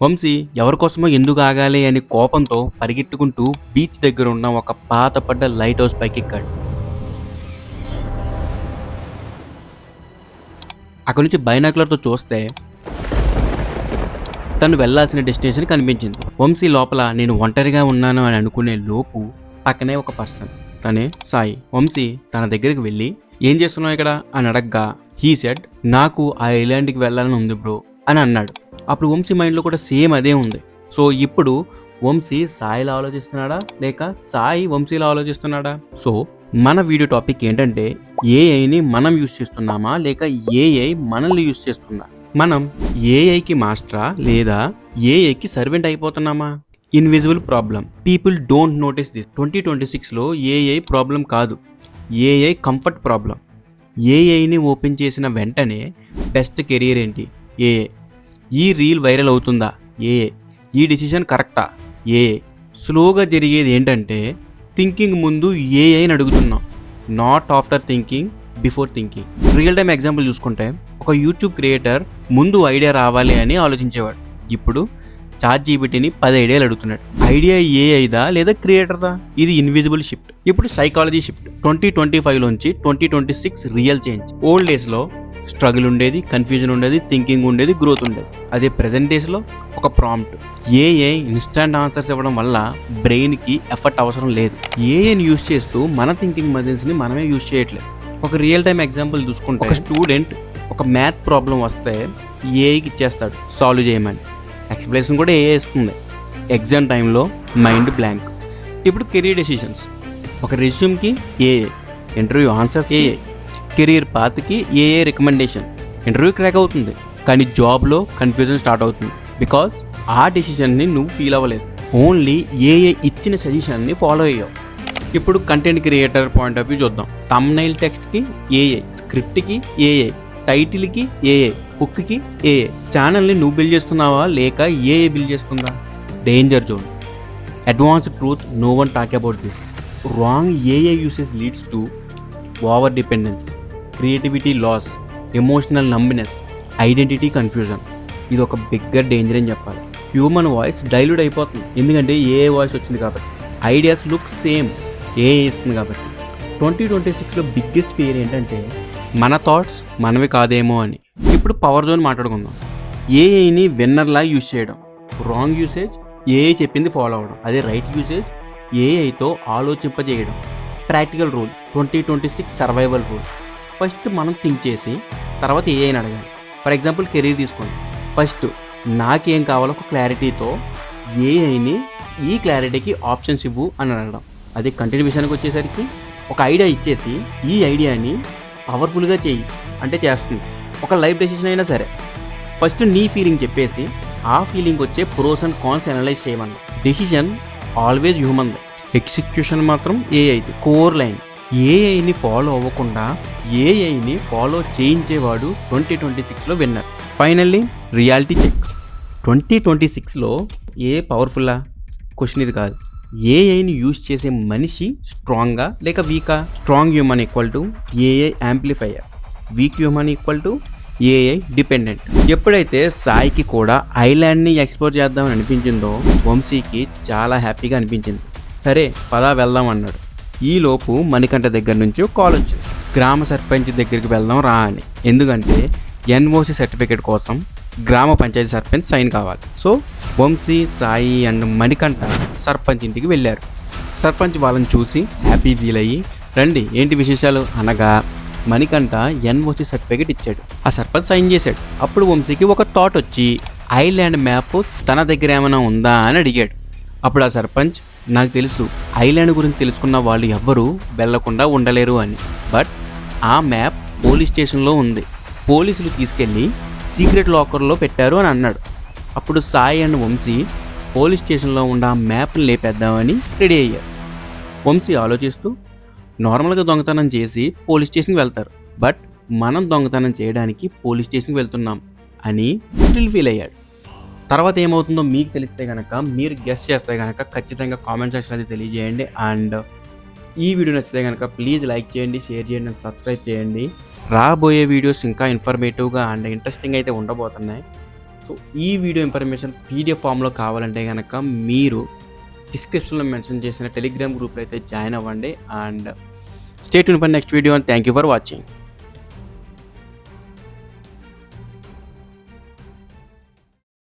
వంశీ ఎవరికోసమో ఎందుకు ఆగాలి అని కోపంతో పరిగెట్టుకుంటూ బీచ్ దగ్గర ఉన్న ఒక పాతపడ్డ లైట్ హౌస్ పైకి ఎక్కాడు. అక్కడి నుంచి బైనాకులర్తో చూస్తే తను వెళ్ళాల్సిన డెస్టినేషన్ కనిపించింది. వంశీ లోపల నేను ఒంటరిగా ఉన్నాను అని అనుకునే లోపు పక్కనే ఒక పర్సన్ తనే సాయి వంశీ తన దగ్గరికి వెళ్ళి ఏం చేస్తున్నావు ఇక్కడ? అని అడగ్గా హీ సెడ్ నాకు ఆ ఐలాండ్కి వెళ్ళాలని ఉంది బ్రో అని అన్నాడు. అప్పుడు వంశీ మైండ్లో కూడా సేమ్ అదే ఉంది. సో ఇప్పుడు వంశీ సాయిలా ఆలోచిస్తున్నాడా? లేక సాయి వంశీలా ఆలోచిస్తున్నాడా? సో మన వీడియో టాపిక్ ఏంటంటే ఏఐని మనం యూజ్ చేస్తున్నామా? లేక ఏఐ మనల్ని యూజ్ చేస్తుందా? మనం ఏఐకి మాస్టరా? లేదా ఏఐకి servant అయిపోతున్నామా? Invisible problem people don't notice this. Twenty twenty సిక్స్లో ఏఐ ప్రాబ్లం కాదు. ఏఐ కంఫర్ట్ ప్రాబ్లం ఏఐని ఓపెన్ చేసిన వెంటనే బెస్ట్ కెరీర్ ఏంటి? ఏఐ. ఈ రీల్ వైరల్ అవుతుందా? ఏ. ఈ డిసిషన్ కరెక్టా? ఏ. స్లోగా జరిగేది ఏంటంటే థింకింగ్ ముందు ఏఐ అని అడుగుతున్నాం. Not after thinking before thinking. Real time example చూసుకుంటే ఒక యూట్యూబ్ క్రియేటర్ ముందు ఐడియా రావాలి అని ఆలోచించేవాడు. ఇప్పుడు చాట్ జీబీటీని పది ఐడియాలు అడుగుతున్నాడు. ఐడియా ఏ అయిదా లేదా క్రియేటర్దా ఇది ఇన్విజిబుల్ షిఫ్ట్. ఇప్పుడు psychology shift. Twenty twenty five నుంచి twenty twenty six real change. Old ఏజ్లో స్ట్రగుల్ ఉండేది కన్ఫ్యూజన్ ఉండేది థింకింగ్ ఉండేది గ్రోత్ ఉండేది. అదే ప్రెసెంట్ డేస్లో ఒక ప్రాంప్ట్ ఏఏ ఇన్స్టాంట్ ఆన్సర్స్ ఇవ్వడం వల్ల బ్రెయిన్కి ఎఫర్ట్ అవసరం లేదు. ఏఐని యూస్ చేస్తూ మన థింకింగ్ మజిల్స్ని మనమే యూస్ చేయట్లేదు. ఒక రియల్ టైం ఎగ్జాంపుల్ చూసుకుంటే ఒక స్టూడెంట్ ఒక మ్యాథ్ ప్రాబ్లం వస్తే ఏఐకి ఇచ్చేస్తాడు సాల్వ్ చేయమని. ఎక్స్ప్లెనేషన్ కూడా ఏ ఇస్తుంది. ఎగ్జామ్ టైంలో మైండ్ బ్లాంక్ ఇప్పుడు కెరీర్ డెసిషన్స్ ఒక రెజ్యూమ్కి ఏఏ ఇంటర్వ్యూ ఆన్సర్స్ ఏఏ కెరీర్ పాత్కి ఏఏ రికమెండేషన్? ఇంటర్వ్యూ క్రాక్ అవుతుంది. కానీ జాబ్లో కన్ఫ్యూజన్ స్టార్ట్ అవుతుంది. బికాస్ ఆ డెసిషన్ని నువ్వు ఫీల్ అవ్వలేదు. ఓన్లీ ఏఏ ఇచ్చిన సజెషన్ని ఫాలో అయ్యావు. ఇప్పుడు content creator point of view చూద్దాం. తమ్నైల్ టెక్స్ట్కి ఏఏ స్క్రిప్ట్కి ఏఏ టైటిల్కి ఏఏ హుక్కి ఏఏ ఛానల్ని నువ్వు బిల్డ్ చేస్తున్నావా? లేక ఏఏ బిల్డ్ చేస్తుందా? Danger zone advanced truth no one talk about this wrong ఏఏ uses leads to over dependence creativity loss emotional numbness identity confusion ఇది ఒక బిగ్గర్ డేంజర్ అని చెప్పాలి. హ్యూమన్ వాయిస్ డైల్యూట్ అయిపోతుంది. ఎందుకంటే ఏ వాయిస్ వచ్చింది కాబట్టి. ఐడియాస్ లుక్ సేమ్ ఏ ఇస్తుంది కాబట్టి. ట్వంటీ ట్వంటీ సిక్స్లో బిగ్గెస్ట్ ఫియర్ ఏంటంటే మన థాట్స్ మనవి కాదేమో అని. ఇప్పుడు పవర్ జోన్ మాట్లాడుకుందాం. ఏఐని విన్నర్లా యూజ్ చేయడం. రాంగ్ యూసేజ్ ఏఐ చెప్పింది ఫాలో అవ్వడం. అదే రైట్ యూసేజ్ ఏఐతో ఆలోచింపజేయడం. Practical rule twenty twenty six survival rule first మనం థింక్ చేసి తర్వాత ఏఐని అడగాలి? ఫర్ ఎగ్జాంపుల్ కెరీర్ తీసుకోండి. ఫస్ట్ నాకేం కావాలో ఒక క్లారిటీతో ఏఐని ఈ క్లారిటీకి ఆప్షన్స్ ఇవ్వు అని అడగడం. అదే కంటిన్యూ విషయానికి వచ్చేసరికి ఒక ఐడియా ఇచ్చేసి ఈ ఐడియాని పవర్ఫుల్గా చేయి. అంటే చేస్తుంది. ఒక లైఫ్ డెసిషన్ అయినా సరే. ఫస్ట్ నీ ఫీలింగ్ చెప్పేసి ఆ ఫీలింగ్ వచ్చే ప్రోస్ అండ్ కాన్స్ అనలైజ్ చేయమన్నా డెసిషన్ ఆల్వేజ్ హ్యూమన్ ఎగ్జిక్యూషన్ మాత్రం ఏఐది కోర్ లైన్ ఏఐని ఫాలో అవ్వకుండా ఏఐని ఫాలో చేయించేవాడు ట్వంటీ ట్వంటీ సిక్స్లో winner finally reality check twenty twenty సిక్స్లో ఏ పవర్ఫుల్లా క్వశ్చన్ ఇది కాదు. ఏఐని యూజ్ చేసే మనిషి స్ట్రాంగ్గా లేక వీకా strong human equal to AI amplifier weak human equal to AI dependent ఎప్పుడైతే సాయికి కూడా ఐలాండ్ని ఎక్స్ప్లోర్ చేద్దామని అనిపించిందో వంశీకి చాలా హ్యాపీగా అనిపించింది. సరే పదా వెళ్దాం అన్నాడు. ఈలోపు మణికంఠ దగ్గర నుంచి కాల్ వచ్చింది. గ్రామ సర్పంచ్ దగ్గరికి వెళ్దాం రా అని. ఎందుకంటే ఎన్ఓసి సర్టిఫికేట్ కోసం గ్రామ పంచాయతీ సర్పంచ్ సైన్ కావాలి. సో వంశీ సాయి అండ్ మణికంఠ సర్పంచ్ ఇంటికి వెళ్ళారు. సర్పంచ్ వాళ్ళని చూసి హ్యాపీ ఫీల్ అయ్యి రండి ఏంటి విశేషాలు? అనగా మణికంఠ ఎన్ఓసి సర్టిఫికేట్ ఇచ్చాడు. ఆ సర్పంచ్ సైన్ చేశాడు. అప్పుడు వంశీకి ఒక థాట్ వచ్చి ఐలాండ్ మ్యాప్ తన దగ్గర ఏమైనా ఉందా? అని అడిగాడు. అప్పుడు ఆ సర్పంచ్ నాకు తెలుసు ఐలాండ్ గురించి తెలుసుకున్న వాళ్ళు ఎవ్వరూ వెళ్ళకుండా ఉండలేరు అని. బట్ ఆ మ్యాప్ పోలీస్ స్టేషన్లో ఉంది. పోలీసులు తీసుకెళ్ళి సీక్రెట్ లాకర్లో పెట్టారు అని అన్నాడు. అప్పుడు సాయి అండ్ వంశీ పోలీస్ స్టేషన్లో ఉన్న ఆ మ్యాప్ని లేపేద్దామని రెడీ అయ్యారు. వంశీ ఆలోచిస్తూ నార్మల్గా దొంగతనం చేసి పోలీస్ స్టేషన్కి వెళ్తారు. బట్ మనం దొంగతనం చేయడానికి పోలీస్ స్టేషన్కి వెళ్తున్నాం అని థ్రిల్ ఫీల్ అయ్యాడు. తర్వాత ఏమవుతుందో మీకు తెలిస్తే కనుక మీరు గెస్ట్ చేస్తే కనుక ఖచ్చితంగా కామెంట్ సెక్షన్ అయితే తెలియజేయండి. అండ్ ఈ వీడియో నచ్చితే కనుక ప్లీజ్ లైక్ చేయండి షేర్ చేయండి అండ్ సబ్స్క్రైబ్ చేయండి. రాబోయే వీడియోస్ ఇంకా ఇన్ఫర్మేటివ్గా అండ్ ఇంట్రెస్టింగ్ అయితే ఉండబోతున్నాయి. సో సో ఈ వీడియో ఇన్ఫర్మేషన్ పీడిఎఫ్ ఫామ్లో కావాలంటే కనుక మీరు డిస్క్రిప్షన్లో మెన్షన్ చేసిన టెలిగ్రామ్ గ్రూప్లో అయితే జాయిన్ అవ్వండి. And stay tuned for next video and thank you for watching